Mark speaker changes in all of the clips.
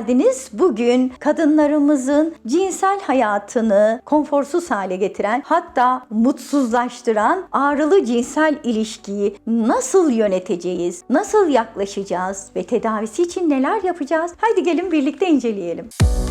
Speaker 1: geldiniz. Bugün kadınlarımızın cinsel hayatını konforsuz hale getiren hatta mutsuzlaştıran ağrılı cinsel ilişkiyi nasıl yöneteceğiz, nasıl yaklaşacağız ve tedavisi için neler yapacağız? Haydi gelin birlikte inceleyelim. Daha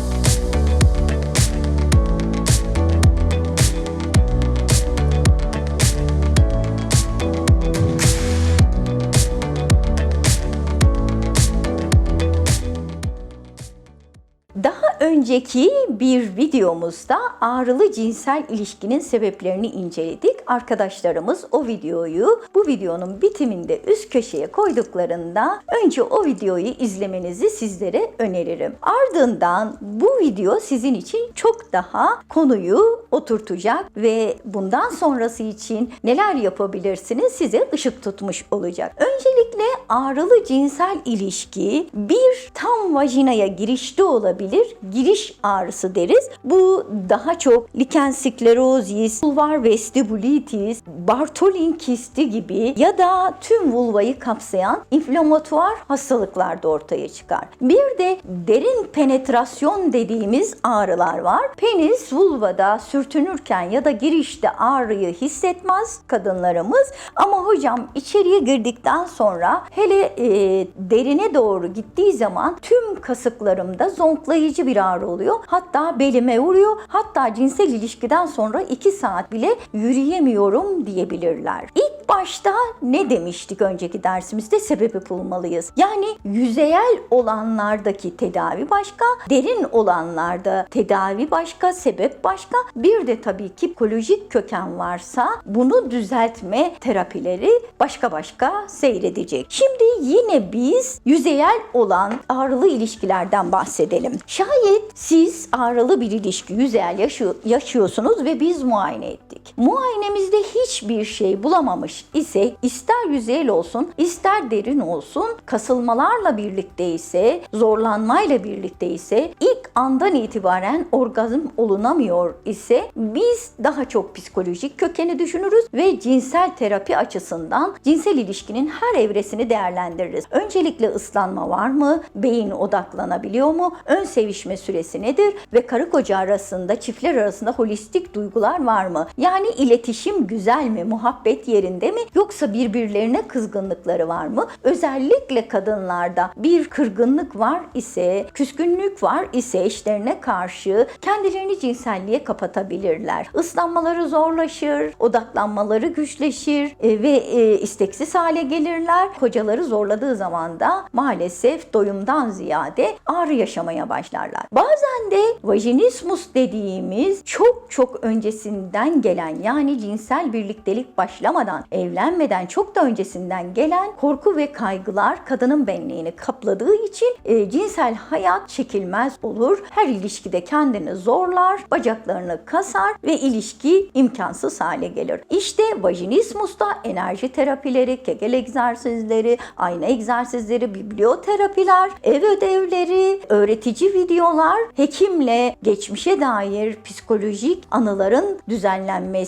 Speaker 1: önceki bir videomuzda ağrılı cinsel ilişkinin sebeplerini inceledik. Arkadaşlarımız o videoyu bu videonun bitiminde üst köşeye koyduklarında önce o videoyu izlemenizi sizlere öneririm. Ardından bu video sizin için çok daha konuyu oturtacak ve bundan sonrası için neler yapabilirsiniz size ışık tutmuş olacak. Öncelikle ağrılı cinsel ilişki bir tam vajinaya girişte olabilir. Giriş ağrısı deriz. Bu daha çok liken sklerozis, vulvar vestibulitis, Bartholin kisti gibi ya da tüm vulvayı kapsayan inflamatuar hastalıklarda ortaya çıkar. Bir de derin penetrasyon dediğimiz ağrılar var. Penis vulvada sürtünürken ya da girişte ağrıyı hissetmez kadınlarımız ama hocam içeriye girdikten sonra hele e, derine doğru gittiği zaman tüm kasıklarımda zonklayıcı bir ağrı oluyor. Hatta belime vuruyor. Hatta cinsel ilişkiden sonra 2 saat bile yürüyemiyorum diyebilirler. İlk başta ne demiştik önceki dersimizde sebebi bulmalıyız. Yani yüzeyel olanlardaki tedavi başka, derin olanlarda tedavi başka, sebep başka. Bir de tabii ki psikolojik köken varsa bunu düzeltme terapileri başka başka seyredecek. Şimdi yine biz yüzeyel olan ağrılı ilişkilerden bahsedelim. Şayet siz ağrılı bir ilişki yüzeyel yaşıyor, yaşıyorsunuz ve biz muayene ettik. Muayenemizde hiçbir şey bulamamış ise ister yüzeyel olsun ister derin olsun kasılmalarla birlikte ise zorlanmayla birlikte ise ilk andan itibaren orgazm olunamıyor ise biz daha çok psikolojik kökeni düşünürüz ve cinsel terapi açısından cinsel ilişkinin her evresini değerlendiririz. Öncelikle ıslanma var mı? Beyin odaklanabiliyor mu? Ön sevişme süresi nedir? Ve karı koca arasında, çiftler arasında holistik duygular var mı? Yani iletişim güzel mi? Muhabbet yerinde mi? Yoksa birbirlerine kızgınlıkları var mı? Özellikle kadınlarda bir kırgınlık var ise, küskünlük var ise eşlerine karşı kendilerini cinselliğe kapatabilirler. Islanmaları zorlaşır, odaklanmaları güçleşir e, ve e, isteksiz hale gelirler. Kocaları zorladığı zaman da maalesef doyumdan ziyade ağrı yaşamaya başlarlar. Bazen de vajinismus dediğimiz çok çok öncesinden gelen yani cinsel birliktelik başlamadan, evlenmeden çok da öncesinden gelen korku ve kaygılar kadının benliğini kapladığı için e, cinsel hayat çekilmez olur. Her ilişkide kendini zorlar, bacaklarını kasar ve ilişki imkansız hale gelir. İşte vajinismusta enerji terapileri, kegel egzersizleri, ayna egzersizleri, biblioterapiler, ev ödevleri, öğretici videolar, hekimle geçmişe dair psikolojik anıların düzenlenmesi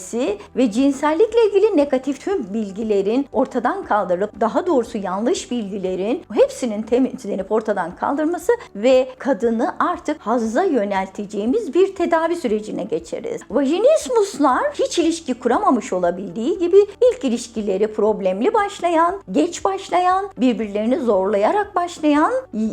Speaker 1: ve cinsellikle ilgili negatif tüm bilgilerin ortadan kaldırılıp daha doğrusu yanlış bilgilerin hepsinin temizlenip ortadan kaldırması ve kadını artık hazza yönelteceğimiz bir tedavi sürecine geçeriz. Vajinismuslar hiç ilişki kuramamış olabildiği gibi ilk ilişkileri problemli başlayan, geç başlayan, birbirlerini zorlayarak başlayan,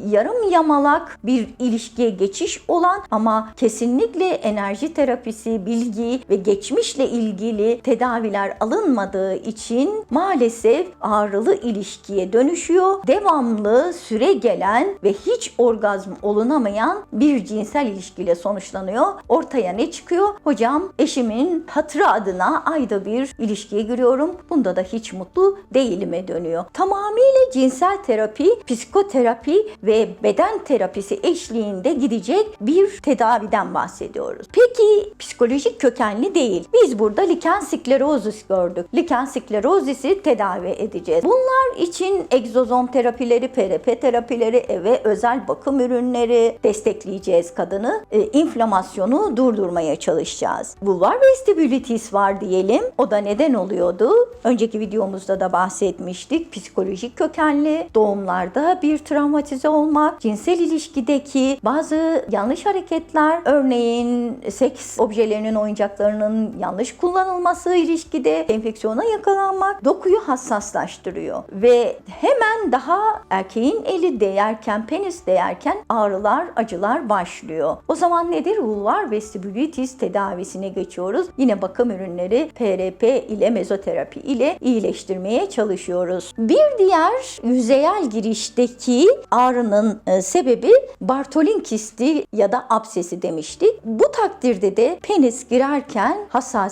Speaker 1: yarım yamalak bir ilişkiye geçiş olan ama kesinlikle enerji terapisi, bilgi ve geçmişle ilgili tedaviler alınmadığı için maalesef ağrılı ilişkiye dönüşüyor. Devamlı süre gelen ve hiç orgazm olunamayan bir cinsel ilişkiyle sonuçlanıyor. Ortaya ne çıkıyor? Hocam eşimin hatırı adına ayda bir ilişkiye giriyorum. Bunda da hiç mutlu değilime dönüyor. Tamamıyla cinsel terapi, psikoterapi ve beden terapisi eşliğinde gidecek bir tedaviden bahsediyoruz. Peki psikolojik kökenli değil. Biz Burada liken sklerozis gördük. Liken sklerozisi tedavi edeceğiz. Bunlar için egzozom terapileri, PRP terapileri ve özel bakım ürünleri destekleyeceğiz kadını. E, inflamasyonu durdurmaya çalışacağız. Vulvar vestibülitis var diyelim. O da neden oluyordu? Önceki videomuzda da bahsetmiştik. Psikolojik kökenli doğumlarda bir travmatize olmak, cinsel ilişkideki bazı yanlış hareketler, örneğin seks objelerinin, oyuncaklarının yanlış kullanılması ilişkide enfeksiyona yakalanmak dokuyu hassaslaştırıyor ve hemen daha erkeğin eli değerken, penis değerken ağrılar, acılar başlıyor. O zaman nedir? Vulvar vestibülitis tedavisine geçiyoruz. Yine bakım ürünleri PRP ile mezoterapi ile iyileştirmeye çalışıyoruz. Bir diğer yüzeyel girişteki ağrının e, sebebi Bartolin kisti ya da absesi demiştik. Bu takdirde de penis girerken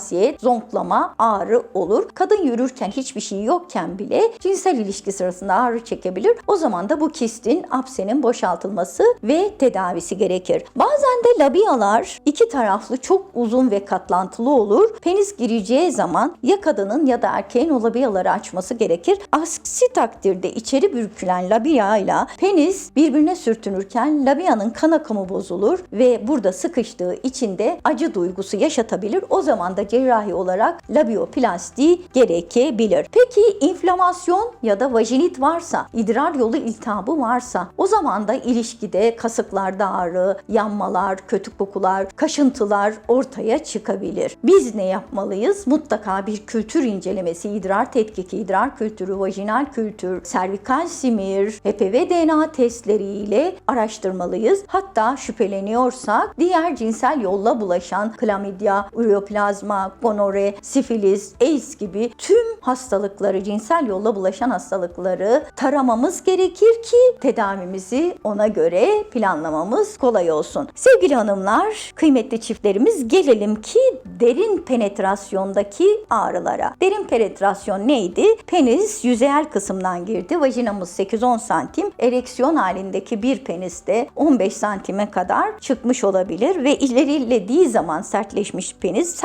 Speaker 1: hassasiyet, zonklama, ağrı olur. Kadın yürürken hiçbir şey yokken bile cinsel ilişki sırasında ağrı çekebilir. O zaman da bu kistin, absenin boşaltılması ve tedavisi gerekir. Bazen de labiyalar iki taraflı çok uzun ve katlantılı olur. Penis gireceği zaman ya kadının ya da erkeğin o labiyaları açması gerekir. Aksi takdirde içeri bürkülen labia ile penis birbirine sürtünürken labianın kan akımı bozulur ve burada sıkıştığı içinde acı duygusu yaşatabilir. O zaman da cerrahi olarak labioplasti gerekebilir. Peki inflamasyon ya da vajinit varsa, idrar yolu iltihabı varsa o zaman da ilişkide kasıklarda ağrı, yanmalar, kötü kokular, kaşıntılar ortaya çıkabilir. Biz ne yapmalıyız? Mutlaka bir kültür incelemesi, idrar tetkiki, idrar kültürü, vajinal kültür, servikal simir, HPV DNA testleriyle araştırmalıyız. Hatta şüpheleniyorsak diğer cinsel yolla bulaşan klamidya, gonore, sifilis, AIDS gibi tüm hastalıkları, cinsel yolla bulaşan hastalıkları taramamız gerekir ki tedavimizi ona göre planlamamız kolay olsun. Sevgili hanımlar, kıymetli çiftlerimiz gelelim ki derin penetrasyondaki ağrılara. Derin penetrasyon neydi? Penis yüzeyel kısımdan girdi. Vajinamız 8-10 santim. Ereksiyon halindeki bir penis de 15 santime kadar çıkmış olabilir ve ilerilediği zaman sertleşmiş penis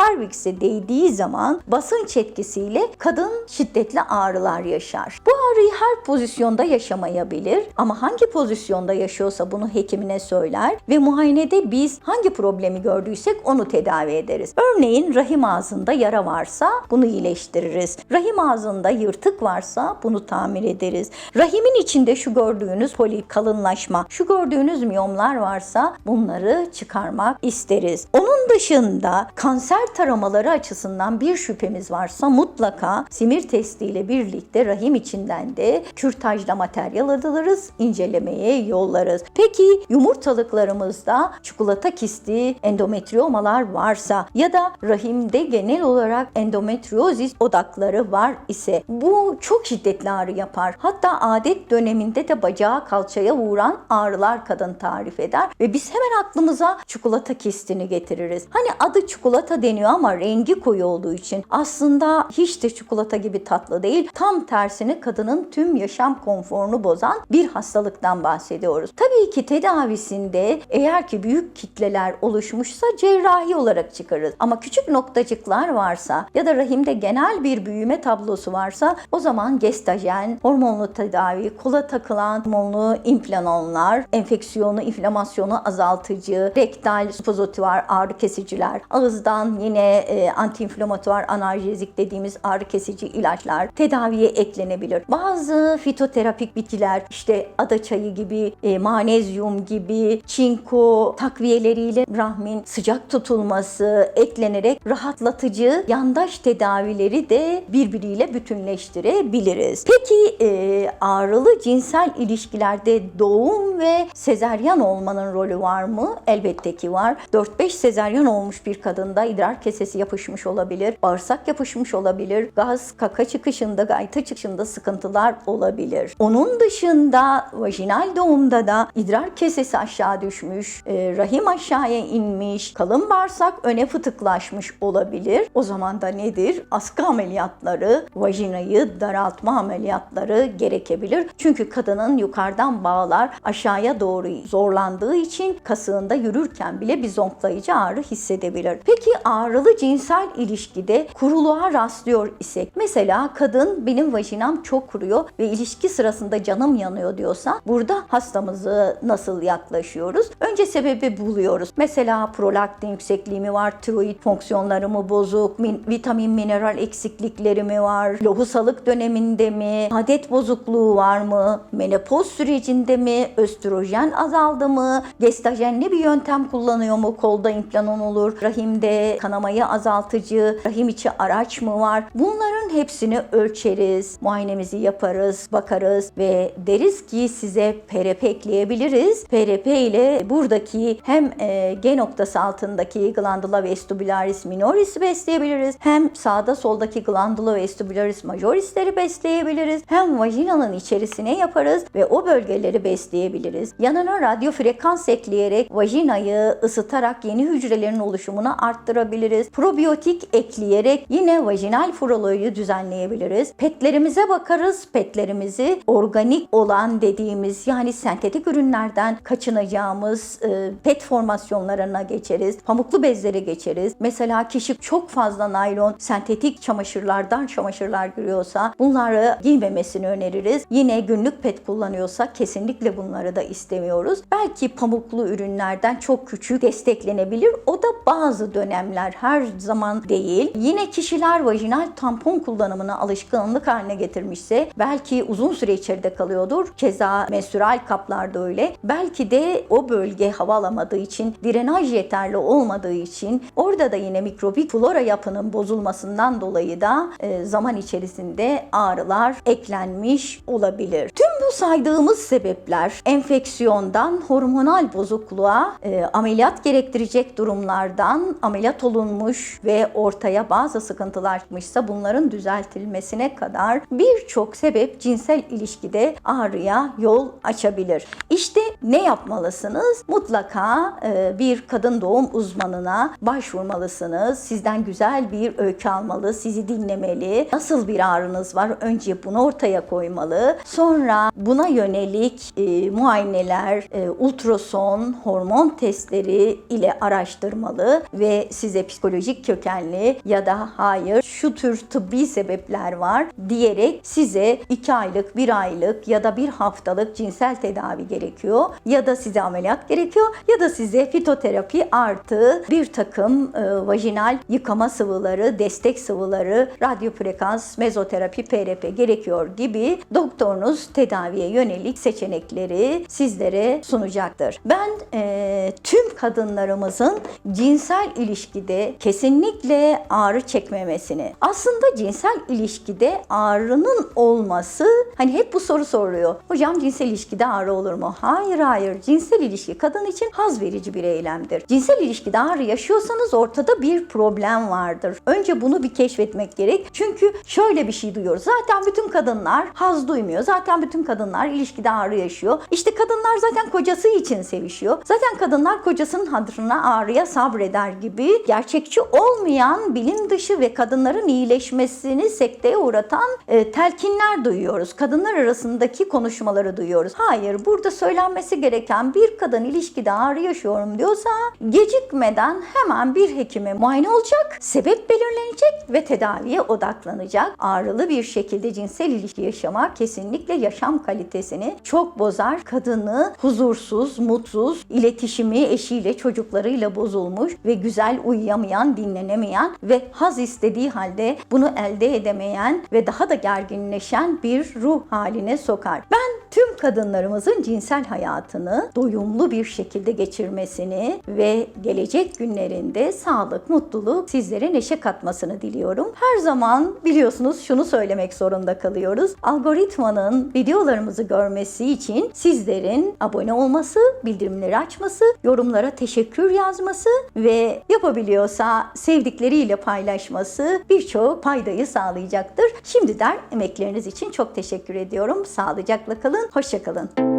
Speaker 1: servikse değdiği zaman basınç etkisiyle kadın şiddetli ağrılar yaşar. Bu ağrıyı her pozisyonda yaşamayabilir ama hangi pozisyonda yaşıyorsa bunu hekimine söyler ve muayenede biz hangi problemi gördüysek onu tedavi ederiz. Örneğin rahim ağzında yara varsa bunu iyileştiririz. Rahim ağzında yırtık varsa bunu tamir ederiz. Rahimin içinde şu gördüğünüz polip kalınlaşma, şu gördüğünüz miyomlar varsa bunları çıkarmak isteriz. Onun dışında kanser taramaları açısından bir şüphemiz varsa mutlaka simir testiyle birlikte rahim içinden de kürtajla materyal alırız, incelemeye yollarız. Peki yumurtalıklarımızda çikolata kisti, endometriomalar varsa ya da rahimde genel olarak endometriozis odakları var ise bu çok şiddetli ağrı yapar. Hatta adet döneminde de bacağı kalçaya vuran ağrılar kadın tarif eder ve biz hemen aklımıza çikolata kistini getiririz. Hani adı çikolata deniyor ama rengi koyu olduğu için aslında hiç de çikolata gibi tatlı değil. Tam tersine kadının tüm yaşam konforunu bozan bir hastalıktan bahsediyoruz. Tabii ki tedavisinde eğer ki büyük kitleler oluşmuşsa cerrahi olarak çıkarız. Ama küçük noktacıklar varsa ya da rahimde genel bir büyüme tablosu varsa o zaman gestajen, hormonlu tedavi, kola takılan hormonlu implanonlar, enfeksiyonu, inflamasyonu azaltıcı, rektal supozituar ağrı kesiciler, ağızdan yine e, antiinflamatuar analjezik dediğimiz ağrı kesici ilaçlar tedaviye eklenebilir. Bazı fitoterapik bitkiler işte ada çayı gibi, e, manezyum gibi, çinko takviyeleriyle rahmin sıcak tutulması eklenerek rahatlatıcı yandaş tedavileri de birbiriyle bütünleştirebiliriz. Peki e, ağrılı cinsel ilişkilerde doğum ve sezeryan olmanın rolü var mı? Elbette ki var. 4-5 sezeryan olmuş bir kadında idrar kesesi yapışmış olabilir, bağırsak yapışmış olabilir, gaz, kaka çıkışında, gayta çıkışında sıkıntılar olabilir. Onun dışında vajinal doğumda da idrar kesesi aşağı düşmüş, e, rahim aşağıya inmiş, kalın bağırsak öne fıtıklaşmış olabilir. O zaman da nedir? Askı ameliyatları, vajinayı daraltma ameliyatları gerekebilir. Çünkü kadının yukarıdan bağlar aşağıya doğru zorlandığı için kasığında yürürken bile bir zonklayıcı ağrı hissedebilir. Peki ağrılı cinsel ilişkide kuruluğa rastlıyor isek mesela kadın benim vajinam çok kuruyor ve ilişki sırasında canım yanıyor diyorsa burada hastamızı nasıl yaklaşıyoruz? Önce sebebi buluyoruz. Mesela prolaktin yüksekliği mi var? Tiroid fonksiyonları mı bozuk? Min- vitamin mineral eksiklikleri mi var? Lohusalık döneminde mi? Adet bozukluğu var mı? Menopoz sürecinde mi? Östrojen azaldı mı? Gestajenli bir yöntem kullanıyor mu? Kolda implanon olur. Rahimde kanamayı azaltıcı, rahim içi araç mı var? Bunların hepsini ölçeriz. Muayenemizi yaparız, bakarız ve deriz ki size PRP ekleyebiliriz. PRP ile buradaki hem e, G noktası altındaki glandula vestibularis minoris besleyebiliriz. Hem sağda soldaki glandula vestibularis majorisleri besleyebiliriz. Hem vajinanın içerisine yaparız ve o bölgeleri besleyebiliriz. Yanına radyo frekans ekleyerek vajinayı ısıtarak yeni hücrelerin oluşumunu arttırabiliriz. Probiyotik ekleyerek yine vajinal florayı düzenleyebiliriz. Petlerimize bakarız. Petlerimizi organik olan dediğimiz yani sentetik ürünlerden kaçınacağımız e, pet formasyonlarına geçeriz. Pamuklu bezlere geçeriz. Mesela kişi çok fazla naylon, sentetik çamaşırlardan çamaşırlar giriyorsa bunları giymemesini öneririz. Yine günlük pet kullanıyorsa kesinlikle bunları da istemiyoruz. Belki pamuklu ürünlerden çok küçük desteklenebilir. O da bazı dönemler her zaman değil. Yine kişiler vajinal tampon kullanımını alışkanlık haline getirmişse belki uzun süre içeride kalıyordur. Keza menstrual kaplarda öyle. Belki de o bölge hava alamadığı için, drenaj yeterli olmadığı için orada da yine mikrobik flora yapının bozulmasından dolayı da e, zaman içerisinde ağrılar eklenmiş olabilir. Tüm bu saydığımız sebepler enfeksiyondan hormonal bozukluğa, e, ameliyat gerektirecek durumlardan ameliyat olunmuş ve ortaya bazı sıkıntılar çıkmışsa bunların düzeltilmesine kadar birçok sebep cinsel ilişkide ağrıya yol açabilir. İşte ne yapmalısınız? Mutlaka e, bir kadın doğum uzmanına başvurmalısınız. Sizden güzel bir öykü almalı, sizi dinlemeli. Nasıl bir ağrınız var? Önce bunu ortaya koymalı. Sonra buna yönelik e, muayeneler, e, ultrason, hormon testleri ile araştırmalı ve size psikolojik kökenli ya da hayır şu tür tıbbi sebepler var diyerek size 2 aylık, 1 aylık ya da bir haftalık cinsel tedavi gerekiyor ya da size ameliyat gerekiyor ya da size fitoterapi artı bir takım e, vajinal yıkama sıvıları, destek sıvıları, radyo frekans, mezoterapi, PRP gerekiyor gibi doktorunuz tedaviye yönelik seçenekleri sizlere sunacaktır. Ben e, tüm kadınlarımızın cinsel ilişkide kesinlikle ağrı çekmemesini, aslında cinsel ilişkide ağrının olması, hani hep bu soru soruluyor. Hocam cinsel ilişkide ağrı olur mu? Hayır hayır. Cinsel ilişki kadın için haz verici bir eylemdir. Cinsel ilişkide ağrı yaşıyorsanız ortada bir problem vardır. Önce bunu bir keşfetmek gerek. Çünkü şöyle bir şey duyuyoruz. Zaten bütün kadınlar haz duymuyor. Zaten bütün kadınlar ilişkide ağrı yaşıyor. İşte kadınlar zaten kocası için sevişiyor. Zaten kadınlar kocasının hatırına ağrıya sabreder gibi gerçekçi olmayan bilim dışı ve kadınların iyileşmesini sekteye uğratan e, telkinler duyuyoruz. Kadınlar arasındaki konuşmaları duyuyoruz. Hayır, burada söylenmesi gereken bir kadın ilişkide ağrı yaşıyorum diyorsa gecikmeden hemen bir hekime muayene olacak, sebep belirlenecek ve tedaviye odaklanacak. Ağrılı bir şekilde cinsel ilişki yaşamak kesinlikle yaşam kalitesini çok bozar. Kadını huzursuz, mutsuz, iletişimi eşiyle, çocuklarıyla bozulmuş ve güzel uyuyamayan, dinlenemeyen ve haz istediği halde bunu elde edemeyen ve daha da gerginleşen bir ruh haline sokar. Ben tüm kadınlarımızın cinsel hayatını doyumlu bir şekilde geçirmesini ve gelecek günlerinde sağlık, mutluluk sizlere neşe katmasını diliyorum. Her zaman biliyorsunuz şunu söylemek zorunda kalıyoruz. Algoritmanın videolarımızı görmesi için sizlerin abone olması, bildirimleri açması, yorumlara teşekkür yazması ve yapabiliyorsa sevdikleriyle paylaşması birçok faydayı sağlayacaktır. Şimdiden emekleriniz için çok teşekkür ediyorum. Sağlıcakla kalın, hoşçakalın.